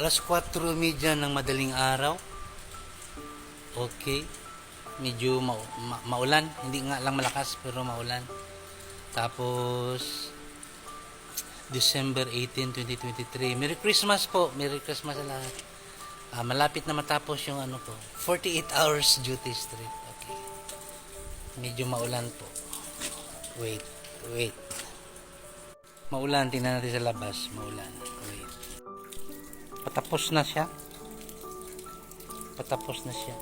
Alas 4.30 ng madaling araw. Okay. Medyo ma- ma- maulan. Hindi nga lang malakas pero maulan. Tapos December 18, 2023. Merry Christmas po. Merry Christmas sa lahat. Ah, malapit na matapos yung ano po. 48 hours duty strip. Okay. Medyo maulan po. Wait, wait. Maulan, tingnan natin sa labas. Maulan. Patapos na siya. Patapos na siya.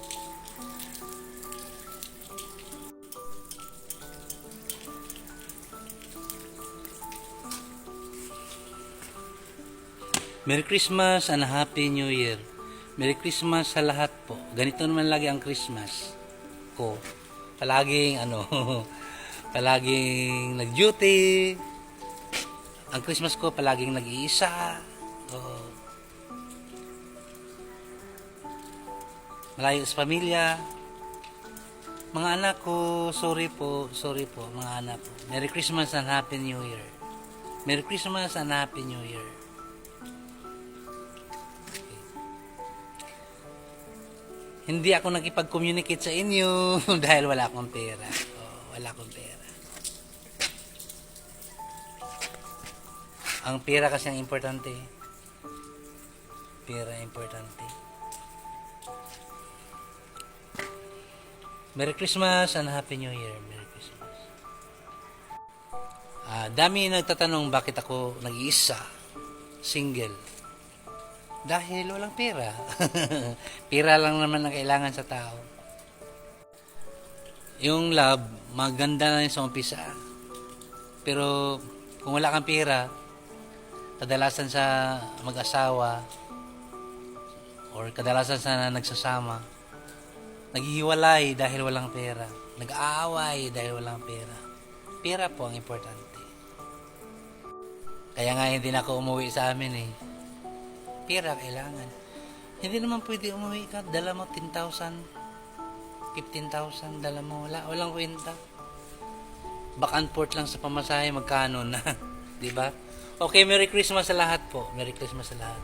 Merry Christmas and Happy New Year. Merry Christmas sa lahat po. Ganito naman lagi ang Christmas ko. Palaging ano, palaging nag-duty. Ang Christmas ko palaging nag-iisa. Oh. Malayo sa pamilya. Mga anak ko, sorry po, sorry po, mga anak ko. Merry Christmas and Happy New Year. Merry Christmas and Happy New Year. Hindi ako nakipag-communicate sa inyo dahil wala akong pera. Oh, wala akong pera. Ang pera kasi ang importante. Pera importante. Merry Christmas and Happy New Year. Merry Christmas. Ah, dami nagtatanong bakit ako nag-iisa, single. Dahil walang pera. pera lang naman ang kailangan sa tao. Yung love, maganda na sa umpisa. Pero kung wala kang pera, kadalasan sa mag-asawa or kadalasan sa nagsasama, naghihiwalay dahil walang pera. Nag-aaway dahil walang pera. Pera po ang importante. Kaya nga hindi na ako umuwi sa amin eh pera kailangan. Hindi naman pwede umuwi ka, dala mo 10,000, 15,000, dala mo, wala, walang kwenta. Back and forth lang sa pamasahe, magkano na, ba? Okay, Merry Christmas sa lahat po. Merry Christmas sa lahat.